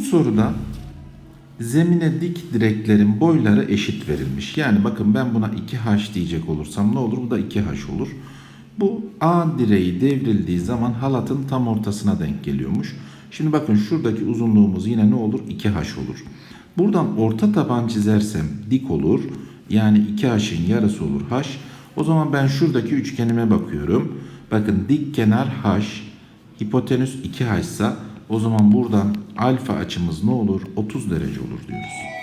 soruda zemine dik direklerin boyları eşit verilmiş. Yani bakın ben buna 2h diyecek olursam ne olur? Bu da 2h olur. Bu A direği devrildiği zaman halatın tam ortasına denk geliyormuş. Şimdi bakın şuradaki uzunluğumuz yine ne olur? 2h olur. Buradan orta taban çizersem dik olur. Yani 2h'in yarısı olur h. O zaman ben şuradaki üçgenime bakıyorum. Bakın dik kenar h, hipotenüs 2h ise o zaman buradan alfa açımız ne olur? 30 derece olur diyoruz.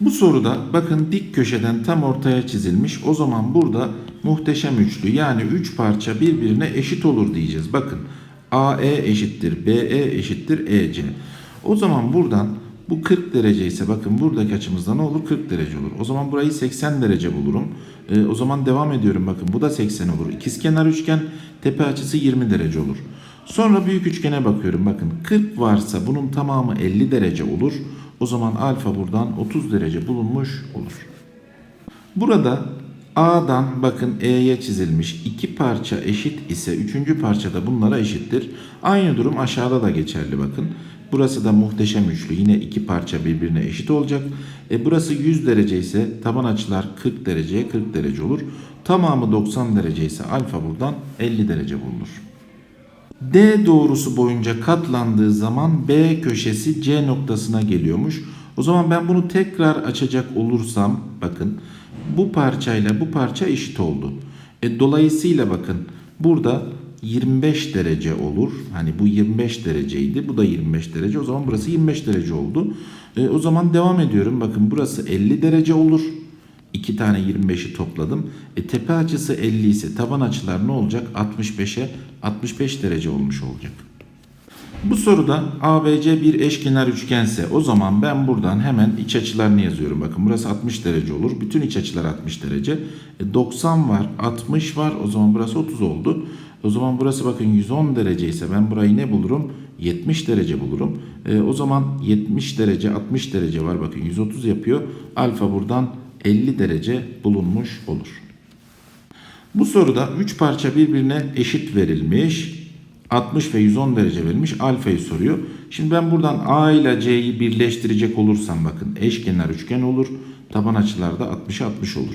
Bu soruda bakın dik köşeden tam ortaya çizilmiş. O zaman burada muhteşem üçlü yani 3 parça birbirine eşit olur diyeceğiz. Bakın AE eşittir BE eşittir EC. O zaman buradan bu 40 derece ise bakın buradaki açımızda ne olur? 40 derece olur. O zaman burayı 80 derece bulurum. Ee, o zaman devam ediyorum bakın bu da 80 olur. İkizkenar üçgen tepe açısı 20 derece olur. Sonra büyük üçgene bakıyorum. Bakın 40 varsa bunun tamamı 50 derece olur. O zaman alfa buradan 30 derece bulunmuş olur. Burada A'dan bakın E'ye çizilmiş iki parça eşit ise üçüncü parça da bunlara eşittir. Aynı durum aşağıda da geçerli bakın. Burası da muhteşem üçlü. Yine iki parça birbirine eşit olacak. E burası 100 derece ise taban açılar 40 dereceye 40 derece olur. Tamamı 90 derece ise alfa buradan 50 derece bulunur. D doğrusu boyunca katlandığı zaman B köşesi C noktasına geliyormuş. O zaman ben bunu tekrar açacak olursam bakın bu parçayla bu parça eşit oldu. E, dolayısıyla bakın burada 25 derece olur. Hani bu 25 dereceydi. Bu da 25 derece. O zaman burası 25 derece oldu. E, o zaman devam ediyorum. Bakın burası 50 derece olur. İki tane 25'i topladım. E, tepe açısı 50 ise taban açılar ne olacak? 65'e 65 derece olmuş olacak. Bu soruda ABC bir eşkenar üçgense o zaman ben buradan hemen iç açılarını yazıyorum. Bakın burası 60 derece olur. Bütün iç açılar 60 derece. E, 90 var, 60 var. O zaman burası 30 oldu. O zaman burası bakın 110 derece ise ben burayı ne bulurum? 70 derece bulurum. E, o zaman 70 derece, 60 derece var. Bakın 130 yapıyor. Alfa buradan 50 derece bulunmuş olur. Bu soruda 3 parça birbirine eşit verilmiş. 60 ve 110 derece verilmiş. Alfayı soruyor. Şimdi ben buradan A ile C'yi birleştirecek olursam bakın eşkenar üçgen olur. Taban açılarda 60'a 60 olur.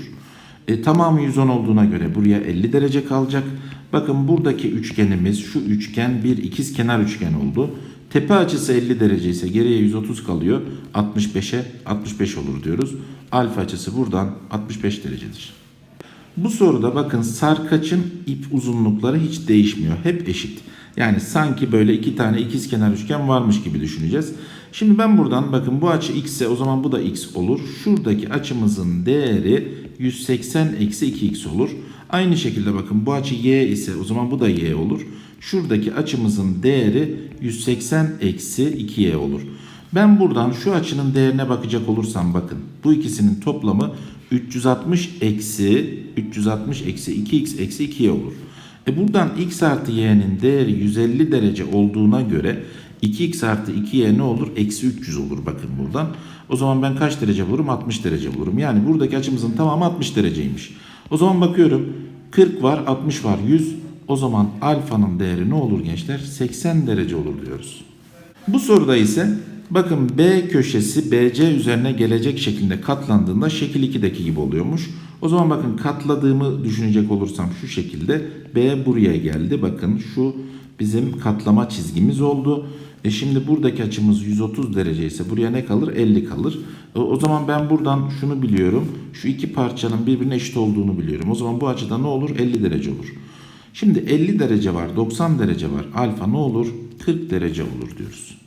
E, tamamı 110 olduğuna göre buraya 50 derece kalacak. Bakın buradaki üçgenimiz şu üçgen bir ikiz kenar üçgen oldu. Tepe açısı 50 derece ise geriye 130 kalıyor. 65'e 65 olur diyoruz. Alfa açısı buradan 65 derecedir. Bu soruda bakın sarkaçın ip uzunlukları hiç değişmiyor. Hep eşit. Yani sanki böyle iki tane ikizkenar üçgen varmış gibi düşüneceğiz. Şimdi ben buradan bakın bu açı x ise o zaman bu da x olur. Şuradaki açımızın değeri 180 eksi 2x olur. Aynı şekilde bakın bu açı y ise o zaman bu da y olur. Şuradaki açımızın değeri 180 eksi 2y olur. Ben buradan şu açının değerine bakacak olursam bakın bu ikisinin toplamı 360 eksi 360 eksi 2x eksi 2y olur. E buradan x artı y'nin değeri 150 derece olduğuna göre 2x artı 2y ne olur? Eksi 300 olur bakın buradan. O zaman ben kaç derece bulurum? 60 derece bulurum. Yani buradaki açımızın tamamı 60 dereceymiş. O zaman bakıyorum 40 var 60 var 100. O zaman alfanın değeri ne olur gençler? 80 derece olur diyoruz. Bu soruda ise bakın B köşesi BC üzerine gelecek şekilde katlandığında şekil 2'deki gibi oluyormuş. O zaman bakın katladığımı düşünecek olursam şu şekilde B buraya geldi. Bakın şu bizim katlama çizgimiz oldu. E şimdi buradaki açımız 130 derece ise buraya ne kalır? 50 kalır. E o zaman ben buradan şunu biliyorum. Şu iki parçanın birbirine eşit olduğunu biliyorum. O zaman bu açıda ne olur? 50 derece olur. Şimdi 50 derece var, 90 derece var. Alfa ne olur? 40 derece olur diyoruz.